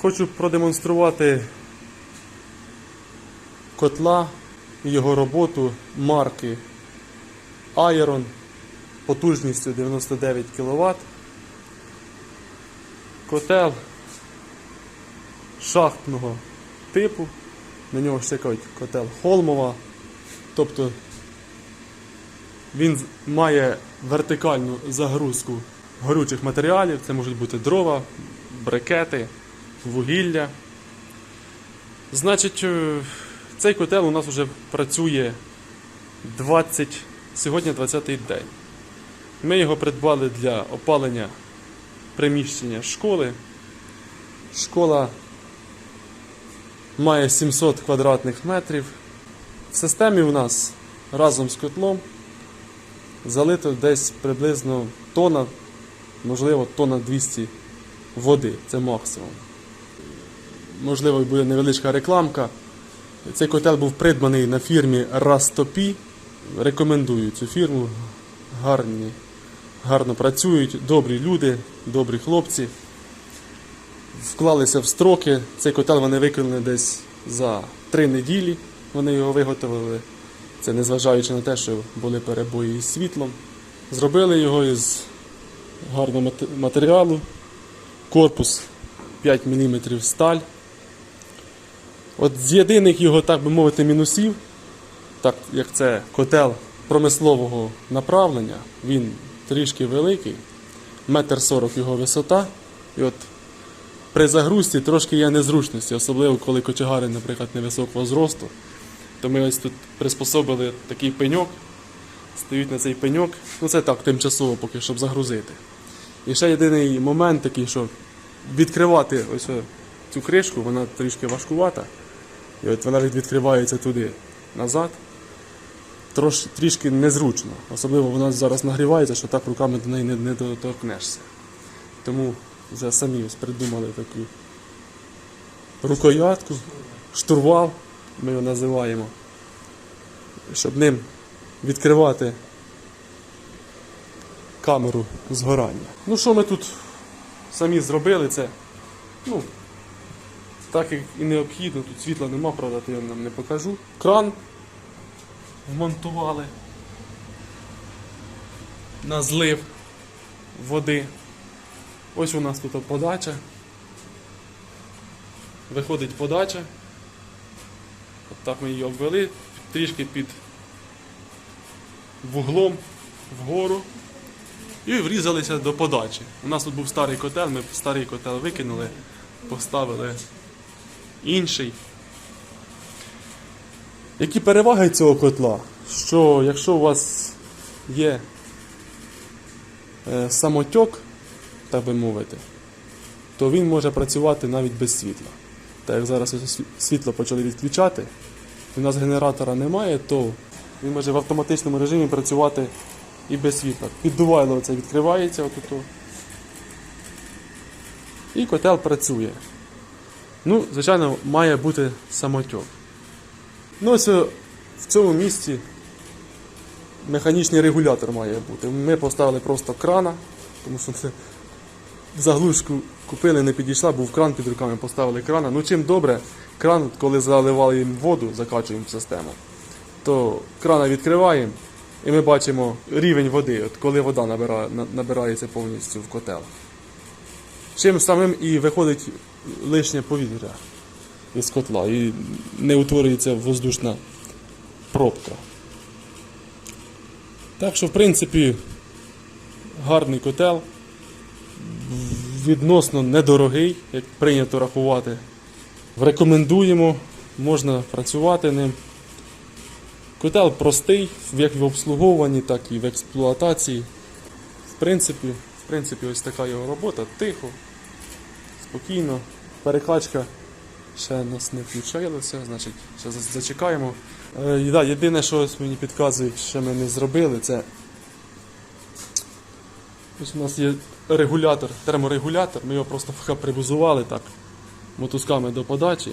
Хочу продемонструвати котла і його роботу марки Iron потужністю 99 кВт. Котел шахтного типу. На нього ще кажуть котел Холмова. Тобто він має вертикальну загрузку горючих матеріалів. Це можуть бути дрова, брикети, вугілля. Значить, е, цей котел у нас вже працює 20, сьогодні 20-й день. Ми його придбали для опалення приміщення школи. Школа має 700 квадратних метрів. В системі у нас разом з котлом залито десь приблизно тонна, можливо, тонна 200 води. Це максимум. Можливо, буде невеличка рекламка. Цей котел був придбаний на фірмі Растопі. Рекомендую цю фірму. Гарні, гарно працюють, добрі люди, добрі хлопці. Вклалися в строки. Цей котел вони виконали десь за три неділі. Вони його виготовили. Це незважаючи на те, що були перебої із світлом. Зробили його із гарного матеріалу. Корпус 5 мм сталь. От з єдиних його, так би мовити, мінусів, так як це котел промислового направлення, він трішки великий, метр сорок його висота. І от при загрузці трошки є незручності, особливо коли кочегари, наприклад, невисокого зросту. То ми ось тут приспособили такий пеньок, стають на цей пеньок. Ну це так, тимчасово поки, щоб загрузити. І ще єдиний момент такий, що відкривати ось цю кришку, вона трішки важкувата. І от вона відкривається туди назад. Трош, трішки незручно. Особливо вона зараз нагрівається, що так руками до неї не, не доторкнешся. Тому вже самі ось придумали таку рукоятку, штурвал, ми його називаємо, щоб ним відкривати камеру згорання. Ну що ми тут самі зробили це? Ну, так як і необхідно, тут світла нема, правда, то я вам не покажу. Кран вмонтували на злив води. Ось у нас тут подача. Виходить подача. От так ми її обвели, трішки під вуглом вгору. І врізалися до подачі. У нас тут був старий котел, ми старий котел викинули, поставили інший. Які переваги цього котла? Що якщо у вас є е, самотьок, так би мовити, то він може працювати навіть без світла. Так як зараз світло почали відключати, і у нас генератора немає, то він може в автоматичному режимі працювати і без світла. Піддувайло це відкривається отут. І котел працює. Ну, звичайно, має бути самотьок. Ну, ось е, в цьому місці механічний регулятор має бути. Ми поставили просто крана, тому що це заглушку купили, не підійшла, був кран під руками, поставили крана. Ну чим добре, кран, коли заливали їм воду, закачуємо в систему, то крана відкриваємо і ми бачимо рівень води, от коли вода набирає, набирається повністю в котел. Чим самим і виходить лишнє повітря із котла і не утворюється воздушна пробка. Так що, в принципі, гарний котел, відносно недорогий, як прийнято рахувати. Рекомендуємо, можна працювати ним. Котел простий, як в обслуговуванні, так і в експлуатації. В принципі, в принципі, ось така його робота. Тихо, спокійно. Перекачка ще нас не включилася, значить, ще зачекаємо. Е, да, єдине, що ось мені підказують, що ми не зробили, це ось у нас є регулятор, терморегулятор, ми його просто прибузували так, мотузками до подачі.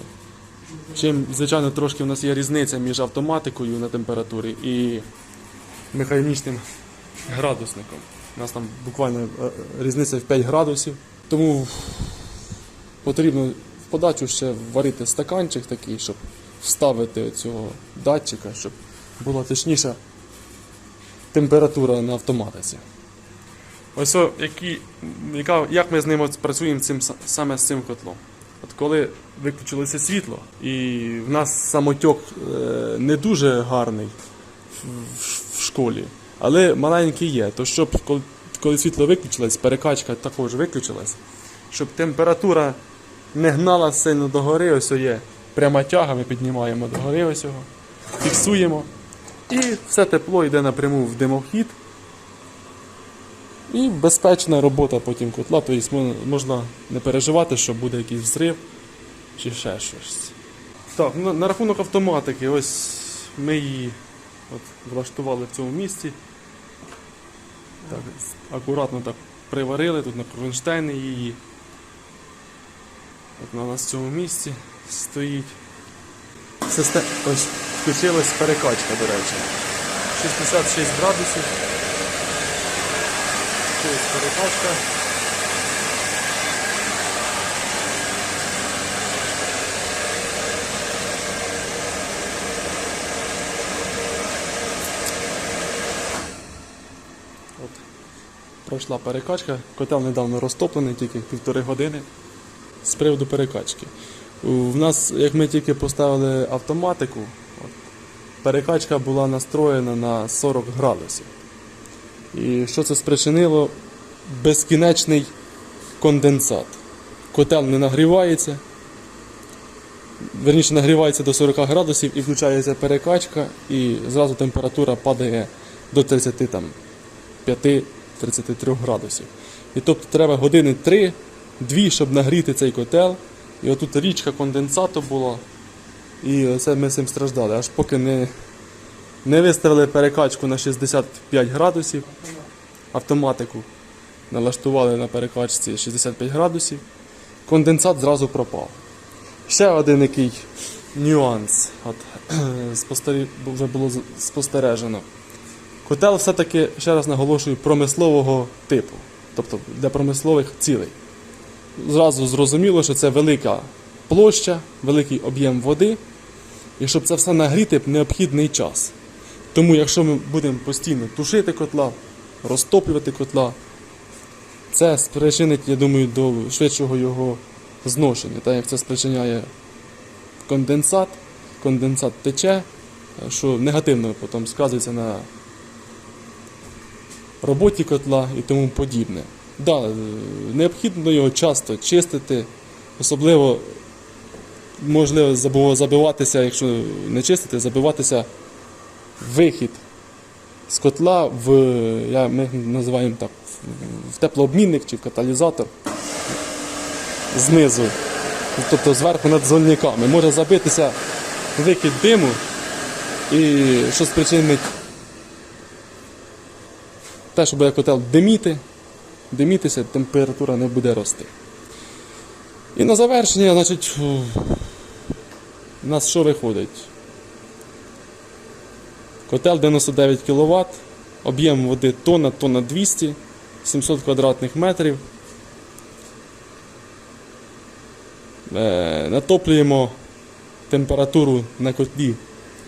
Чим, звичайно, трошки в нас є різниця між автоматикою на температурі і механічним градусником. У нас там буквально е, різниця в 5 градусів. Тому потрібно в подачу ще варити стаканчик такий, щоб вставити цього датчика, щоб була точніша температура на автоматиці. Ось які, яка, як ми з ним працюємо цим, саме з цим котлом. От коли виключилося світло, і в нас самотьок е, не дуже гарний в школі, але маленький є, то щоб коли, коли світло виключилось, перекачка також виключилась, щоб температура не гнала сильно догори, ось є пряма тяга, ми піднімаємо догори ось його, фіксуємо. І все тепло йде напряму в димохід. І безпечна робота потім котла, тобто можна не переживати, що буде якийсь взрив чи ще щось. Так, на, рахунок автоматики, ось ми її от, влаштували в цьому місці. Так, акуратно так приварили, тут на кронштейни її. От вона нас в цьому місці стоїть. Систем... Ось включилась перекачка, до речі. 66 градусів. Включилась перекачка. Пройшла перекачка. Котел недавно розтоплений, тільки півтори години. З приводу перекачки. У нас, як ми тільки поставили автоматику, от, перекачка була настроєна на 40 градусів. І що це спричинило? Безкінечний конденсат. Котел не нагрівається. Верніше нагрівається до 40 градусів і включається перекачка, і зразу температура падає до 35-33 градусів. І тобто треба години 3-2, щоб нагріти цей котел. І отут річка конденсату була. І це ми цим страждали. Аж поки не, не виставили перекачку на 65 градусів, автоматику налаштували на перекачці 65 градусів, конденсат зразу пропав. Ще один який нюанс от, вже було спостережено. Котел все-таки, ще раз наголошую, промислового типу, тобто для промислових цілей зразу зрозуміло, що це велика площа, великий об'єм води, і щоб це все нагріти, необхідний час. Тому, якщо ми будемо постійно тушити котла, розтоплювати котла, це спричинить, я думаю, до швидшого його зношення, так як це спричиняє конденсат, конденсат тече, що негативно потім сказується на роботі котла і тому подібне. Да, е, необхідно його часто чистити, особливо можливо забиватися, якщо не чистити, забиватися вихід з котла в, я, ми називаємо так, в теплообмінник чи в каталізатор знизу, тобто зверху над зольниками. Може забитися викид диму і що спричинить те, що буде котел диміти, димітися, температура не буде рости. І на завершення, значить, у нас що виходить? Котел 99 кВт, об'єм води тонна, тонна 200, 700 квадратних метрів. Е, натоплюємо температуру на котлі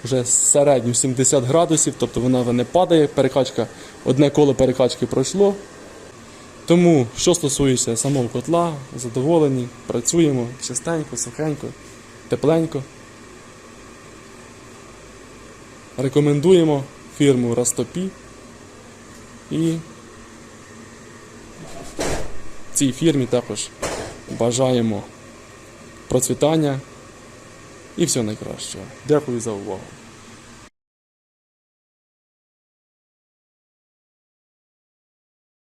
вже середню 70 градусів, тобто вона не падає, перекачка, одне коло перекачки пройшло. Тому, що стосується самого котла, задоволені, працюємо чистенько, сухенько, тепленько. Рекомендуємо фірму Растопі і цій фірмі також бажаємо процвітання і всього найкращого. Дякую за увагу.